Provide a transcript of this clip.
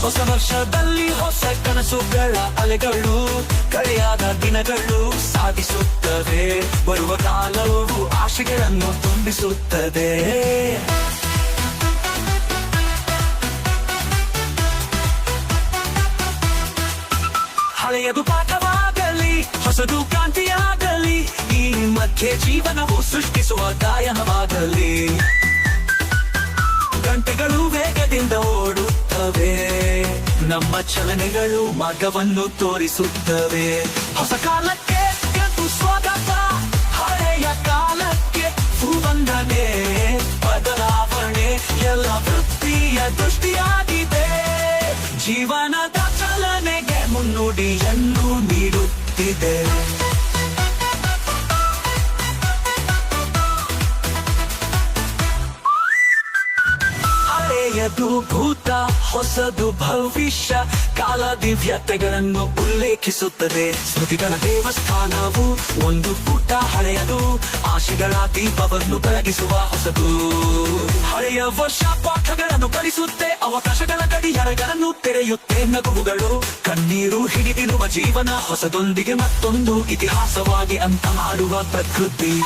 ಹೊಸ ವರ್ಷದಲ್ಲಿ ಹೊಸ ಕನಸುಗಳ ಅಲೆಗಳು ಕಳೆಯಾದ ದಿನಗಳು ಸಾಧಿಸುತ್ತವೆ ಬರುವ ಕಾಲವು ಆಶೆಗಳನ್ನು ತುಂಬಿಸುತ್ತದೆ. ಹಳೆಯದು ಪಾಠವಾಗಲಿ ಹೊಸದು ಕ್ರಾಂತಿಯಾಗಲಿ, ಈ ಮಧ್ಯೆ ಜೀವನವು ಸೃಷ್ಟಿಸುವ ಗಾಯನವಾಗಲಿ. ಗಂಟೆಗಳು ವೇಗದಿಂದ ಓಡುತ್ತವೆ, ನಮ್ಮ ಚಲನೆಗಳು ಮಾರ್ಗವನ್ನು ತೋರಿಸುತ್ತವೆ. ಹೊಸ ಕಾಲಕ್ಕೆ ಸ್ವಾಗತ, ಹಳೆಯ ಕಾಲಕ್ಕೆ ಸುವಂದನೆ ಬದಲಾವಣೆ, ಎಲ್ಲ ವೃತ್ತಿಯ ದೃಷ್ಟಿಯಾಗಿದೆ. ಜೀವನದ Rudy. Yeah. ಹಳೆಯದು ಭೂತ, ಹೊಸದು ಭವಿಷ್ಯ, ಕಾಲ ದಿವ್ಯತೆಗಳನ್ನು ಉಲ್ಲೇಖಿಸುತ್ತದೆ. ಸ್ಮೃತಿಗಳ ದೇವಸ್ಥಾನವು ಒಂದು ಪುಟ ಹಳೆಯದು, ಆಶೆಗಳ ದೀಪವನ್ನು ಬೆಳಗಿಸುವ ಹೊಸದು. ಹಳೆಯ ವರ್ಷ ಪಾಠಗಳನ್ನು ಕಲಿಸುತ್ತೆ, ಅವಕಾಶಗಳ ಗಡಿಯಾರಗಳನ್ನು ತೆರೆಯುತ್ತೆ. ನಗುವುಗಳು, ಕಣ್ಣೀರು ಹಿಡಿದಿರುವ ಜೀವನ ಹೊಸದೊಂದಿಗೆ ಮತ್ತೊಂದು ಇತಿಹಾಸವಾಗಿ ಅಂತ ಮಾಡುವ ಪ್ರಕೃತಿ.